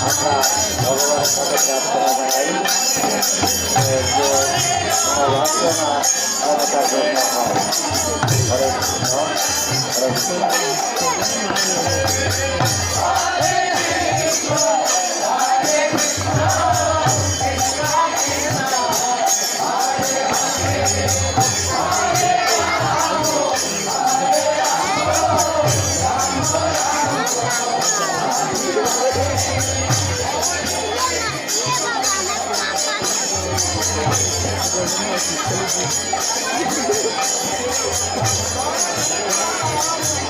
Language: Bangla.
আমরা ভগবানের সাথে প্রার্থনা জানাই যে বাসনা আমাদের জন্য হয় হরে কৃষ্ণ হরে কৃষ্ণ Thank